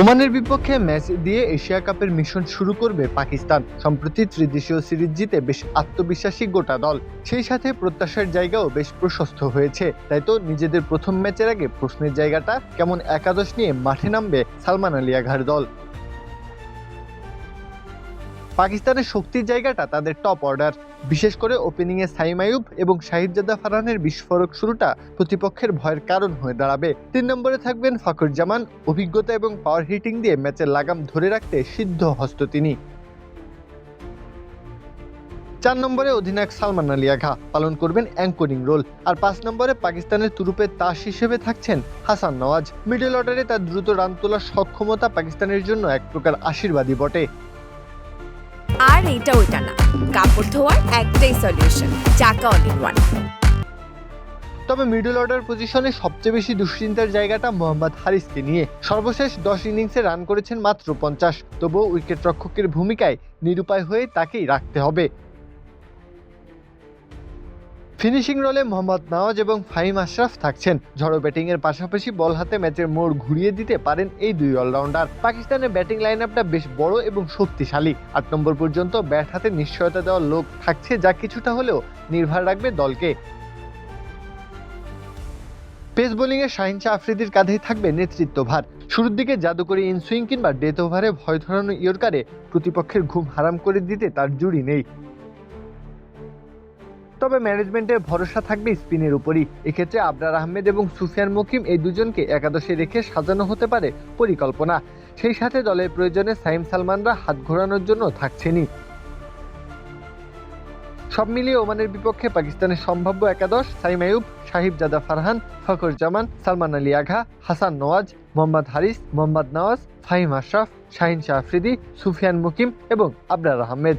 ওমানের বিপক্ষে ম্যাচ দিয়ে এশিয়া কাপের মিশন শুরু করবে পাকিস্তান। সম্প্রতি ত্রিদেশীয় সিরিজ জিতে বেশ আত্মবিশ্বাসী গোটা দল। সেই সাথে প্রত্যাশার জায়গাও বেশ প্রশস্ত হয়েছে। তাই তো নিজেদের প্রথম ম্যাচের আগে প্রশ্নের জায়গাটা কেমন একাদশ নিয়ে মাঠে নামবে সালমান আলিয়াঘার দল। পাকিস্তানের শক্তির জায়গাটা তাদের টপ অর্ডার বিশেষ করে ওপেনিংয়ে সাইম আয়ুব এবং শাহিদজাদা ফারহানের বিস্ফোরক শুরুটা প্রতিপক্ষের ভয়ের কারণ হয়ে দাঁড়াবে। তিন নম্বরে থাকবেন ফাকুর জামান অভিজ্ঞতা এবং পাওয়ার হিটিং দিয়ে ম্যাচের লাগাম ধরে রাখতে সিদ্ধ হস্ত তিনি। চার নম্বরে অধিনায়ক সালমান আলী আঘা, পালন করবেন অ্যাঙ্করিং রোল আর পাঁচ নম্বরে পাকিস্তানের তুরুপের তাস হিসেবে থাকছেন হাসান নওয়াজ। মিডল অর্ডারে তার দ্রুত রান তোলার সক্ষমতা পাকিস্তানের জন্য এক প্রকার আশীর্বাদী বটে। আর এইটা ওইটা না। কাপড় ধোয়ার একটাই solution Chaka all in one তবে মিডল অর্ডার পজিশনে সবচেয়ে বেশি দুশ্চিন্তার জায়গাটা মোহাম্মদ হারিসকে নিয়ে। সর্বশেষ দশ ইনিংসে রান করেছেন মাত্র পঞ্চাশ। তবুও উইকেট রক্ষকের ভূমিকায় নিরুপায় হয়ে তাকেই রাখতে হবে। ফিনিশিং রোলে মোহাম্মদ নওয়াজ এবং ফাহিম আশরাফ থাকছেন। ঝড়ো ব্যাটিংয়ের পাশাপাশি বল হাতে ম্যাচের মোড় ঘুরিয়ে দিতে পারেন এই দুই অলরাউন্ডার। পাকিস্তানের ব্যাটিং লাইন আপটা বেশ বড় এবং শক্তিশালী। আট নম্বর পর্যন্ত ব্যাট হাতে নিশ্চয়তা দেওয়ার লোক থাকছে যা কিছুটা হলেও নির্ভর রাখবে দলকে। পেস বোলিংয়ে শাহিন শাহ আফ্রিদির কাঁধেই থাকবে নেতৃত্বভার। শুরুর দিকে জাদুকরি ইনসুইং কিংবা ডেথ ওভারে ভয় ধরানো ইয়র্কারে প্রতিপক্ষের ঘুম হারাম করে দিতে তার জুড়ি নেই। তবে ম্যানেজমেন্টের ভরসা থাকবে স্পিনের উপরই। এক্ষেত্রে আবরার আহমেদ এবং সুফিয়ান মকিম এই দুজনকে একাদশে রেখে সাজানো হতে পারে পরিকল্পনা। সেই সাথে দলের প্রয়োজনে সাইম সালমানরা হাত ঘোরানোর জন্য থাকছেনই। সব মিলিয়ে ওমানের বিপক্ষে পাকিস্তানের সম্ভাব্য একাদশ সাইম আয়ুব সাহিব জাদা ফারহান ফখর জামান সালমান আলী আঘা, হাসান নওয়াজ, মোহাম্মদ হারিস, মোহাম্মদ নওয়াজ, ফাহিম আশরাফ, শাহিন শাহ আফ্রিদি, সুফিয়ান মুকিম এবং আবরার আহমেদ।